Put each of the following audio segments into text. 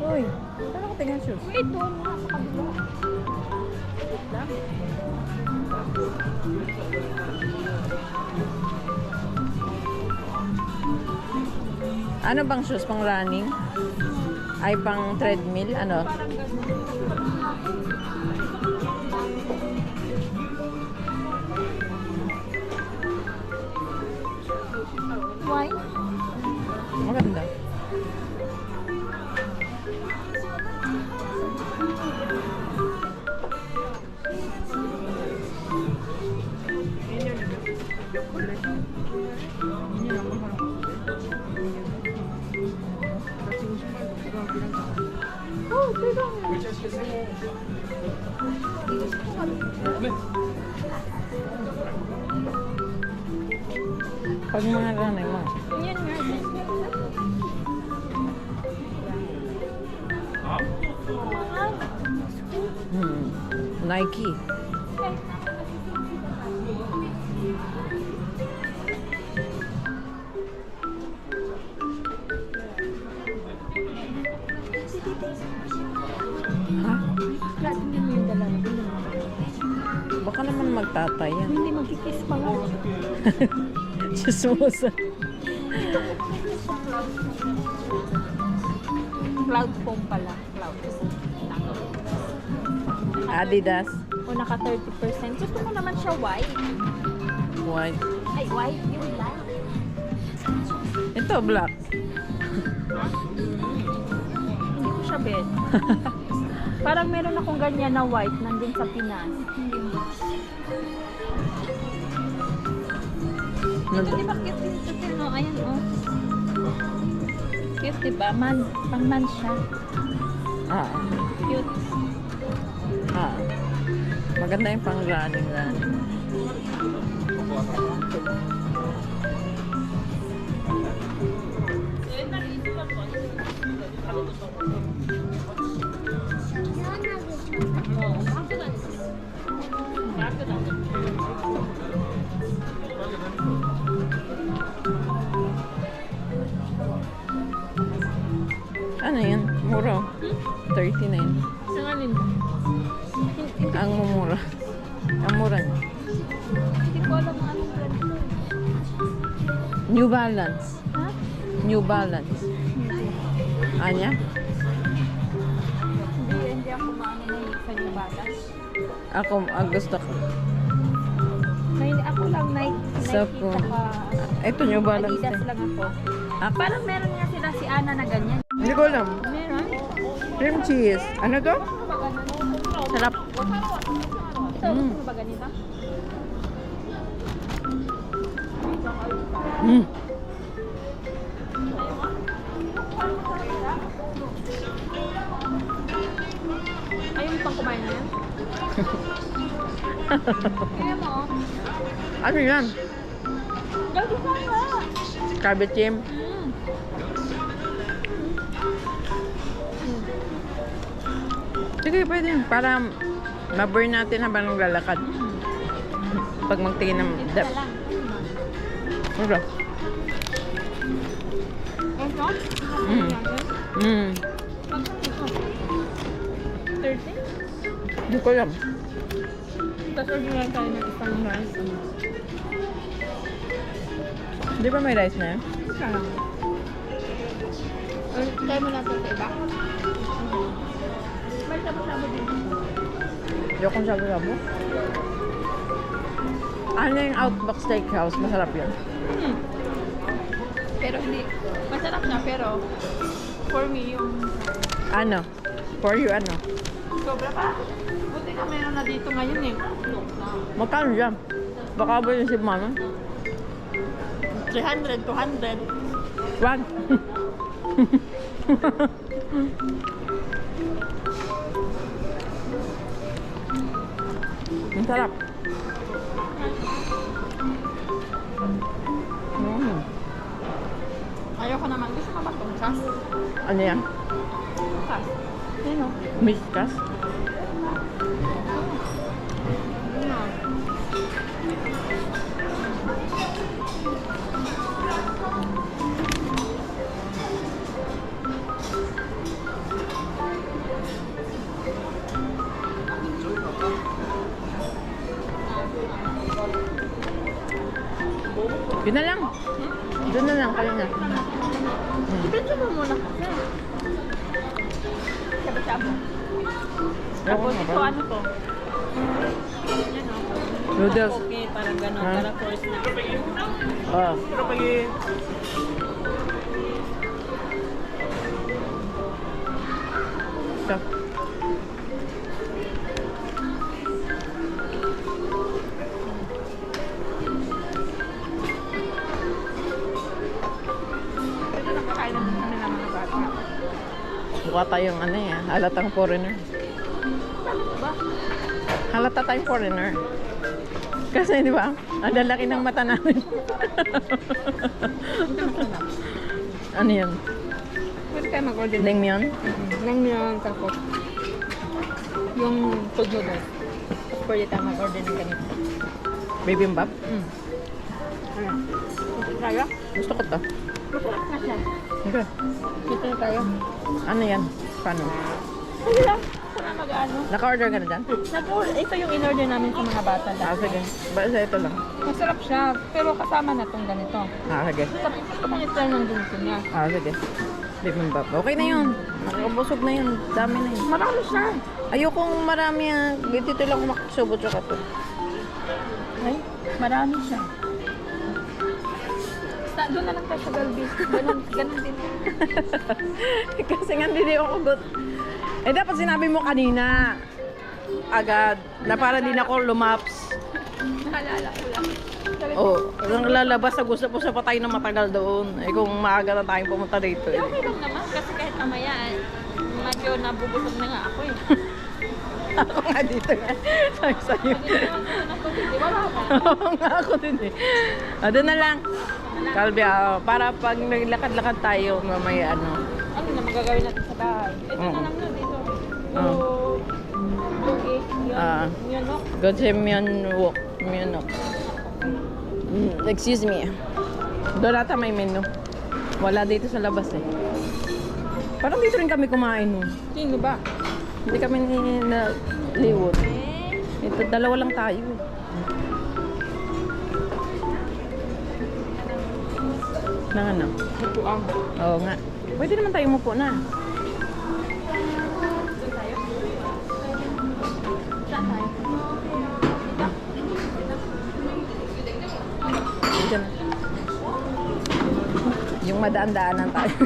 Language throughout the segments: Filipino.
Uy, saan ako tingnan shoes? Wait, doon nga sa kabila. Wait lang. Ano bang shoes? Pang running? Ay, pang treadmill? Ano? Parang. Why? Maganda. Nike. Ha? Niyo yung dalawa. Baka naman magtatay yan. Hindi magkikis pa nga. Chismosa. Cloud foam pala. Cloud foam. Adidas. O naka 30%. Gusto ko naman siya white. White. Ay, white. Yung light. Ito, black. Hindi ko siya bet. Parang meron akong ganyan na white nandun sa Pinas. Ito, di ba cute din ito? No? Ayan, oh. Cute, di ba? Man. Pang man siya. ah, Cute. ah. Maganda yung pang running running. Balance. Ha? New Balance. Anya? Hindi, hindi ako maano na sa New Balance. Ako, ah, gusto ko. May, ako lang Nike, So, Nike tsaka Ito, New Balance Adidas lang ako. Ah, Parang meron nga sila si Ana na ganyan. Hindi ko alam. Meron? Cream cheese. Ano to? Sarap. Mm. mo ba ganito? Mm. Ayun pang kumain yan? Kaya mo. Ano yan? Gagi ka nga. Cabbage jam. Sige, pwede. Para ma-burn natin habang naglalakad. Pag magtingin ng... Dito. Tapos order lang tayo ng isang rice. Di ba may rice na yan? Isa lang. Or, try mo natin sa iba. May sabi-sabi din. Hindi akong sabi-sabo. Ano yung Outback Steakhouse? Masarap yun. Hmm. Pero hindi. Masarap na pero for me yung Ano? For you, ano? sobra pa. Buti na meron na dito ngayon eh. Magkano dyan? Baka ba yung si mama? 300, 200. Wag. Ang sarap. Ayoko naman. Gusto mo ba tungkas? Ano yan? Tungkas. Ano? Miskas? Yun na lang. Doon na lang kayo na. Muna kasi. Sabi-sabi. Tapos ito ano to? Yan o. Noodles. Okay, parang gano'n. Ha? Parang course na. Oh. Ito. Ito Mukha tayong ano eh, halatang foreigner. Ba? Halata tayong foreigner. Kasi di ba, ang lalaki ng mata namin. ano yun? Pwede tayo mag-order. Naengmyeon? Lang yun, tapos yung food noodles. Pwede tayo mag-order ng ganito. Bibimbap? Mm. Ano? Gusto ko to. Masarap na siya. Okay. Ito na tayo. Ano yan? Paano? Sige lang. Sana mag-ano. Naka-order ka na dyan? Nag- ito yung in-order namin sa mga bata Ah, dati. sige. Basta ito lang. Masarap siya, pero kasama na tong ganito. Ah, sige. Sabi ko pa niya ng ganito niya. Ah, sige. Bibimbap. Okay na yun. Nakakabusog na yun. Dami na yun. Marami siya. Ayokong marami ah. Dito lang makasubo tsaka to. Ay, marami siya. Doon na lang tayo sa Galvez. Ganun, ganun din. Kasi nga hindi ako gut. Eh dapat sinabi mo kanina agad na para din ako lumaps. Naalala ko lang. Sabi ko, Oh, nang lalabas sa gusto po sa patay na matagal doon. Eh kung maaga na tayong pumunta dito. "Eh, Eh. okay lang naman kasi kahit mamaya, eh, medyo nabubusog na nga ako eh. ako nga dito nga. Sabi sa'yo. Pag hindi naman ako di wala ka. Oo nga ako din eh. Ah, doon na lang. Kalbi, ah, para pag naglakad-lakad tayo, mamaya ano. Ano na magagawin natin sa bahay? Ito Oo. na lang na dito. Ah. yun, no? Gojem walk. Myeonok. Mm, excuse me. Doon ata may menu. Wala dito sa labas eh. Parang dito rin kami kumain no. Sino ba? Hindi kami ni- na liwot. Eh, Ito, dalawa lang tayo. Nang ano? Butuang. Oo nga. Pwede naman tayo umupo na. Na. Yung madaan-daanan tayo.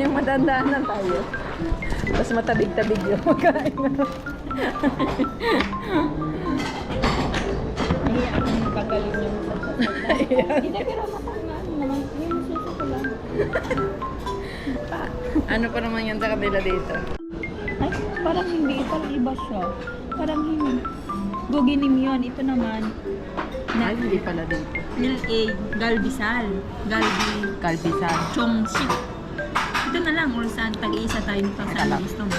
yung madaan-daanan tayo. Tapos matabig-tabig yung magkain. Hindi, pero matangan naman. Yung suso ko lang. ano pa naman yan sa kanila dito? Ay, parang hindi. Parang iba siya. Parang hindi. Guginim yun. Ito naman. Ay, hindi pala dito. Lil A. Galbisal. Galbi. Kalbisan. Chongshik. Ito na lang. Or saan tag-iisa tayo nito. Kalap. gusto mo?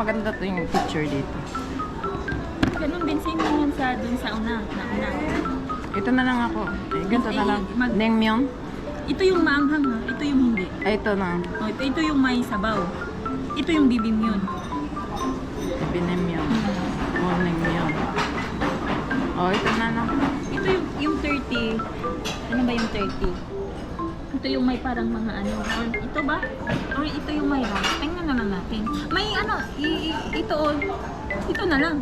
Maganda to yung picture dito. Ganun din same yan sa dun sa una. Na una. Ito na lang ako. Eh, ganito na lang. Mag- Naengmyeon? Ito yung maanghang ha. Ito yung hindi. Ay, ito na. Oh, ito, ito yung may sabaw. Ito yung bibim yun. Binemyeon. Oh, naengmyeon. Oh, ito na lang. Ito yung, yung 30. Ano ba yung 30? Ito yung may parang mga ano. Or ito ba? Or ito yung may rice. Tingnan na lang natin. May ano, i, i- ito oh. Ito na lang.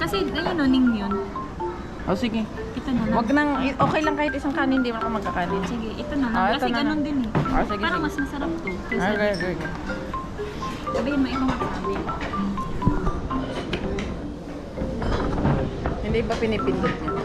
Kasi ayun oh, ning yun. Oh, sige. Ito na lang. Wag nang, okay lang kahit isang kanin, hindi mo ako magkakanin. Sige, ito na lang. Ah, ito Kasi na ganun lang. din eh. Ah, sige, Parang sige. mas masarap to. Kasi Okay, okay, okay. sabihin mo ibang masabi. Hindi ba pinipindot niya?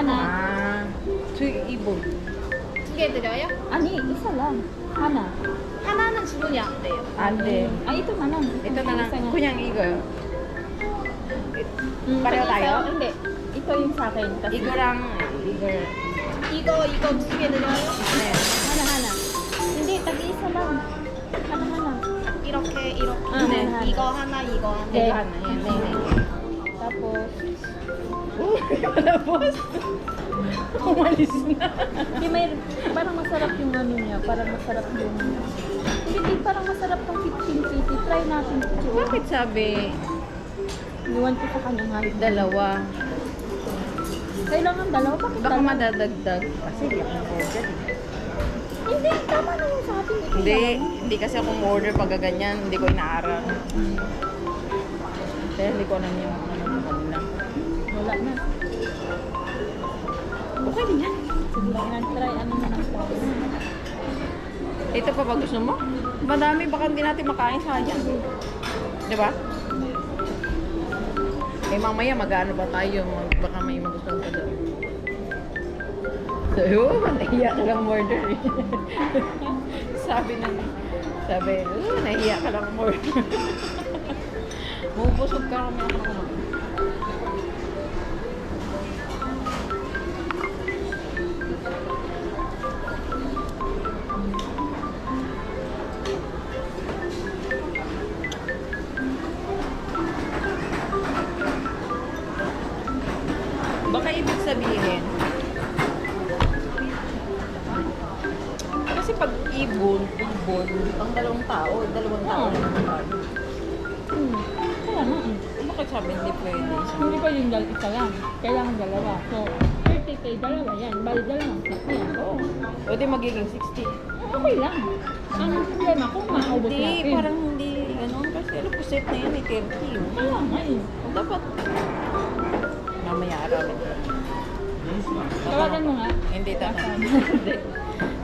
하나. 아, 저 이거. 뭐. 두개 드려요? 아니, 이 사람. 하나. 하나는 주문이 안 돼요. 안 돼. 아, 이거 하나. 이거 하나. 그냥 이거요. 음, 빨려가요. 근데 이거 인사가 있다. 이거랑 이걸. 이거 이거 두 개 드려요? 네. 하나 하나. 근데 딱 이 사람. 하나 하나. 이렇게 이렇게. 아, 네. 하나, 하나. 이거 하나 이거 하나. 네. 이거 하나. 네. 네. 네. 네. 네. Malabos. Umalis na. Hindi, may, parang masarap yung ano niya. Parang masarap yung... Hindi, di, parang masarap tong 1580. Try natin ito. Bakit sabi Iwan ko sa kanyang height. dalawa? Kailangan dalawa? Bakit Baka dalawa? madadagdag. Kasi di ako order. Hindi, tama na yung sa atin. Ito Hindi, lang. hindi kasi ako order pag ganyan. Hindi ko inaaral. Kaya hindi ko alam yung. Wala na. Okay din yan. Sige, try ano na lang. Ito pa ba gusto mo? Madami, baka hindi natin makain sayang. Di ba? Eh mamaya mag-ano ba tayo? Mag, baka may magustuhan ka doon. So, oh, nahiya ka lang eh. sabi ng, sabi, oh, nahiya ka lang order. Bubusog ka kami ako kumain. Sabihin, kasi pag ibon, ibon, pang dalawang tao, dalawang tao lang naman. Hmm. Kaya nga eh. Bakit sabi hindi pwede? Hindi pa yung dal isa lang. Kailangan dalawa. So, 30k dalawa yan. Bali dalawang yan. Oo. O di magiging 60. Okay lang. Ang problema kung maubos Hindi, natin. parang hindi, ganun. Kasi alam ko set na yan, may 30. Kaya nga eh. Dapat, mamaya aralin ko. Tawagan mo nga. Hindi, tama.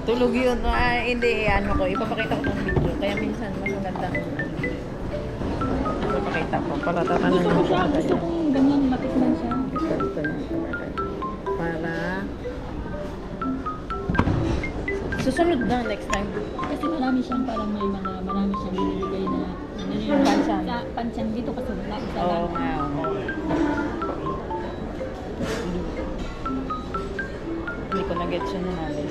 Tulog yun. Ah, hindi, ano ko. Ipapakita ko ng video. Kaya minsan, mas maganda. Ipapakita ko. Para tatanong Gusto ko siya. Gusto kong ganyan matikman siya. Ito, ito na. Para... Susunod na next time. Kasi marami siyang parang may mga marami siyang binibigay na ano yun, Pansyan. Sa pansyan dito kasi wala isa Oo lang. oo. Ko na-get yun na namin.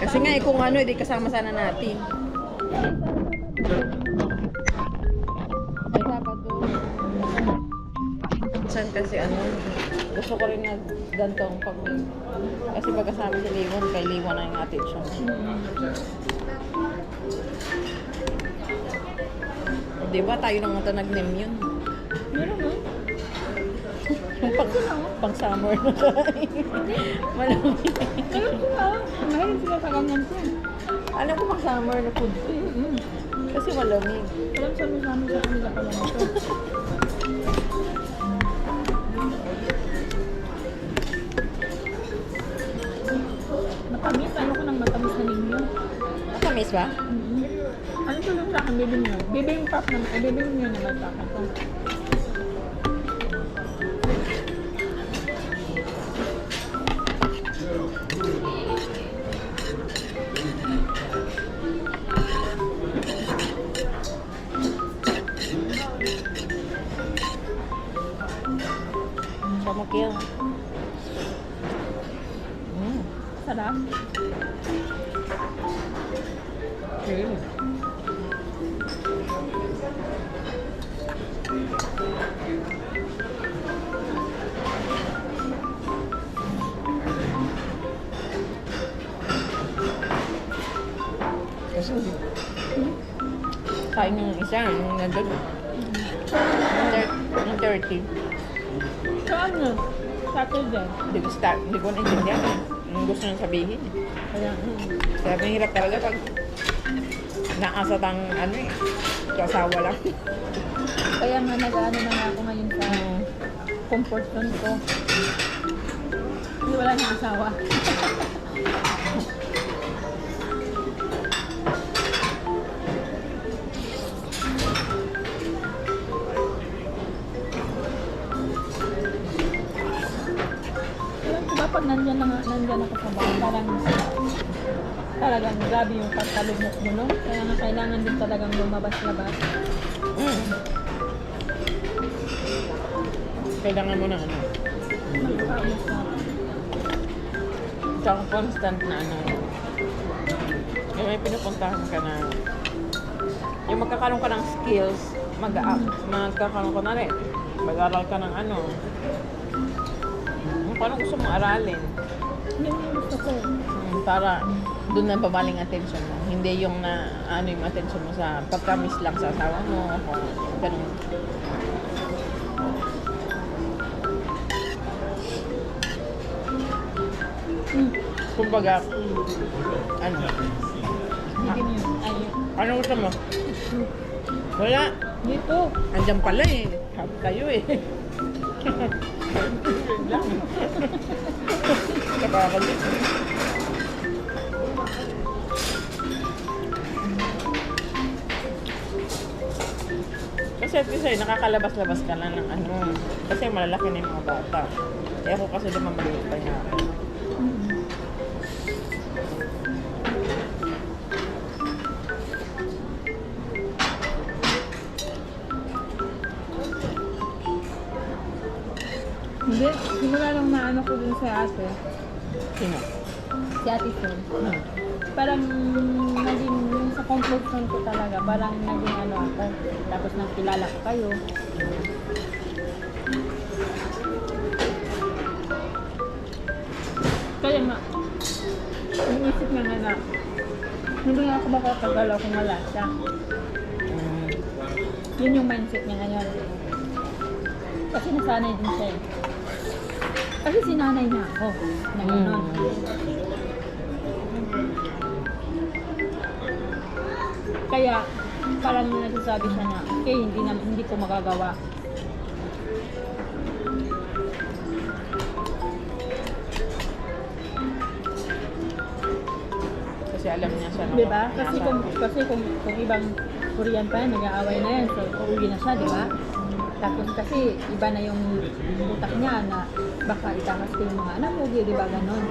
Kasi nga, eh, kung ano, hindi kasama sana natin. Ay, Sabado. Minsan kasi ano, gusto ko rin na ganito ang pag Kasi pagkasama si Liwon, kay Liwon na yung attention. Di ba tayo nang ito nag-name yun? Meron mo? Yung pang, pang summer na kain. Malamig. Meron ko nga. Mahilig sila sa ganyan. Alam ko pang summer na food. Kasi malamig. Alam sa mga sa kanila pala nito. Matamis. Matamis ba? Mm-hmm. Ano to lang sa akin, bibing nyo? Bibing pop naman. Eh, bibing nyo naman sa akin to. Chamukil. Mm. Sarap. Mm. Kasi kain ng isa, yung nandun. Yung thir- Yung 30. So ano? Saturday. Hindi ko, start, hindi ko naintindihan. Yung gusto niyang sabihin. Kaya, mm. Sabi, hirap talaga pag Naasa tang ano eh. Kasawa lang. Kaya nga nag-ano na ako ngayon sa mm. comfort zone ko. Hindi wala nang asawa. Alam ko pag nandyan na nga, nandyan ako sa bahay, parang talagang grabe yung pagkalugmok mo, no? Kaya nga kailangan din talagang lumabas-labas. Mm. Kailangan mo na ano. Tsaka constant na ano. Yung may pinupuntahan ka na. Yung magkakaroon ka ng skills, mag-up. Magkakaroon ka na rin. Mag-aral ka ng ano. Kung paano gusto mong aralin. Yun yung gusto ko. Para doon na babaling attention mo. Hindi yung na ano yung attention mo sa pagka-miss lang sa asawa mo. Kung ganun. Mm. Kumbaga, ano? Hindi yun. Ayun. Ano gusto mo? Wala. Dito. Andiyan pala eh. Hab kayo eh. Nakakalit. At least ay nakakalabas-labas ka lang ng ano. Kasi malalaki na yung mga bata. Eh ako kasi naman maliit pa niya. Hindi, simula nung naano ko dun sa ate, Sino? si ate Phil, Hmm. Parang naging yung sa conclusion ko talaga, parang naging ano ako, tapos nang kilala ko kayo, kaya nga, iniisip nga nga na, hindi nga ako makakagalaw kung wala siya. Mm. Yun yung mindset niya ngayon. Kasi nasanay din siya eh. Kasi sinanay niya ako na gano'n. Kaya parang nagsasabi siya na, okay, hindi, na, hindi ko magagawa. Kasi alam niya siya. Di ba? Kasi kung, kasi kung, kung ibang Korean pa nag-aaway na yan, so uuwi na siya, di ba? Tapos kasi iba na yung utak niya na baka itakas ko yung mga anak mo, di ba ganon?